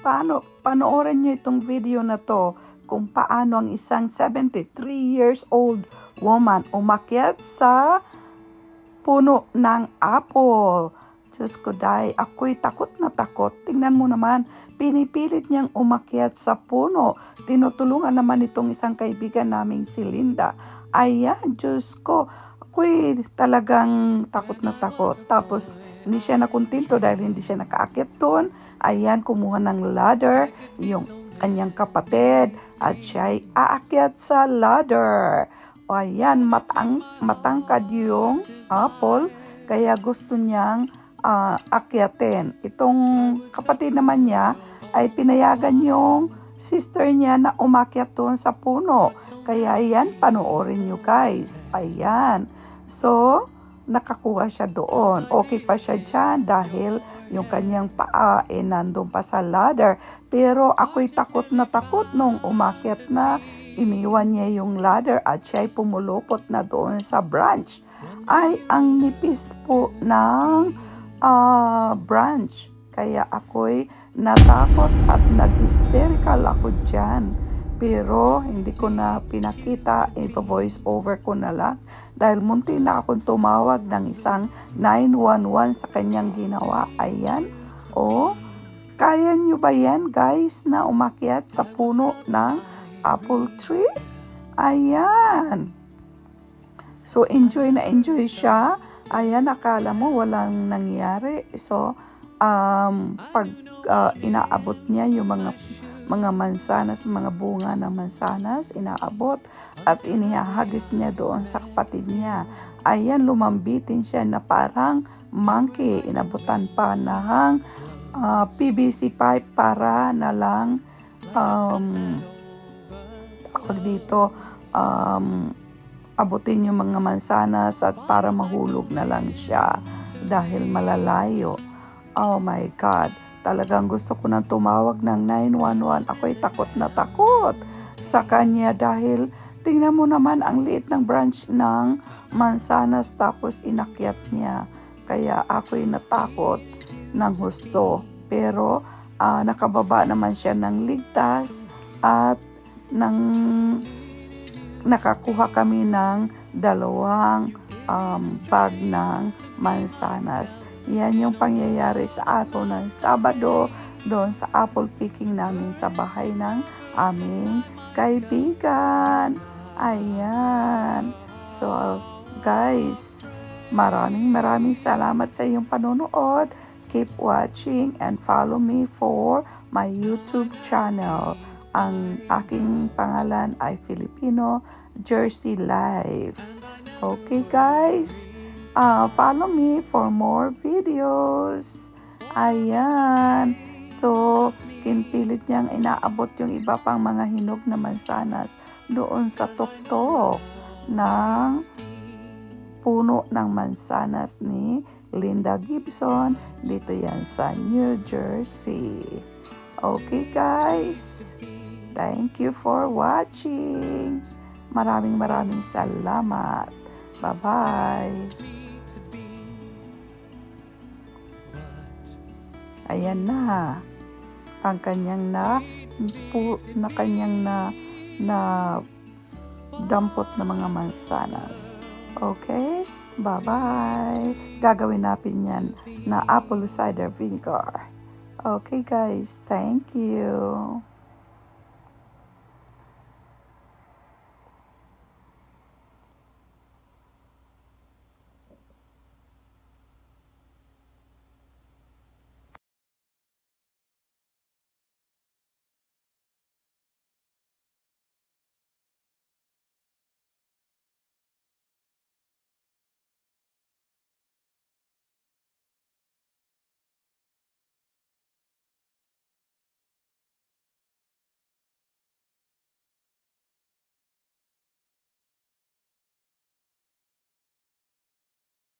paano, panoorin nyo itong video na to kung paano ang isang 73 years old woman umakyat sa puno ng apple. Diyos ko, day, ako'y takot na takot. Tingnan mo naman, pinipilit niyang umakyat sa puno. Tinutulungan naman itong isang kaibigan naming si Linda. Ayan, Diyos ko, ako'y talagang takot na takot. Tapos, hindi siya nakuntinto dahil hindi siya nakaakyat doon. Ayan, kumuha ng ladder, yung kanyang kapatid, at siya'y aakyat sa ladder. O ayan, matang, matangkad yung apple, kaya gusto niyang ah, akyatin. Itong kapatid naman niya ay pinayagan yung sister niya na umakyat doon sa puno. Kaya ayan, panoorin nyo guys. Ayan. So, nakakuha siya doon. Okay pa siya dyan dahil yung kanyang paa eh nandun pa sa ladder. Pero ako'y takot na takot nung umakyat na iniwan niya yung ladder at siya'y pumulupot na doon sa branch. Ay, ang nipis po ng ah, branch. Kaya ako'y natakot at nag-hysterical ako dyan. Pero hindi ko na pinakita, ipa-voice over ko na lang. Dahil munti na akong tumawag ng isang 911 sa kanyang ginawa. Ayan. O, kaya nyo ba yan guys na umakyat sa puno ng apple tree? Ayan. So, enjoy na enjoy siya. Ayan, akala mo walang nangyari. So, um, pag uh, inaabot niya yung mga mga mansanas, mga bunga ng mansanas, inaabot at inihahagis niya doon sa kapatid niya. Ayan, lumambitin siya na parang monkey. Inabutan pa ng uh, PVC pipe para na lang um, pag dito um, abutin yung mga mansanas at para mahulog na lang siya dahil malalayo. Oh my God. Talagang gusto ko nang tumawag ng 911. Ako'y takot na takot sa kanya dahil tingnan mo naman ang liit ng branch ng mansanas tapos inakyat niya. Kaya ako'y natakot ng husto. Pero ah, nakababa naman siya ng ligtas at ng nakakuha kami ng dalawang um, bag ng mansanas. Yan yung pangyayari sa ato ng Sabado doon sa apple picking namin sa bahay ng aming kaibigan. Ayan. So, guys, maraming maraming salamat sa iyong panonood. Keep watching and follow me for my YouTube channel. Ang aking pangalan ay Filipino Jersey Life. Okay guys, uh, follow me for more videos. Ayan. So, kinpilit niyang inaabot yung iba pang mga hinog na mansanas doon sa tuktok ng puno ng mansanas ni Linda Gibson. Dito yan sa New Jersey. Okay guys, thank you for watching. Maraming maraming salamat. Bye-bye. Ayan na. Ang kanyang na, pu, na kanyang na, na dampot na mga mansanas. Okay? Bye-bye. Gagawin natin yan na apple cider vinegar. Okay guys, thank you.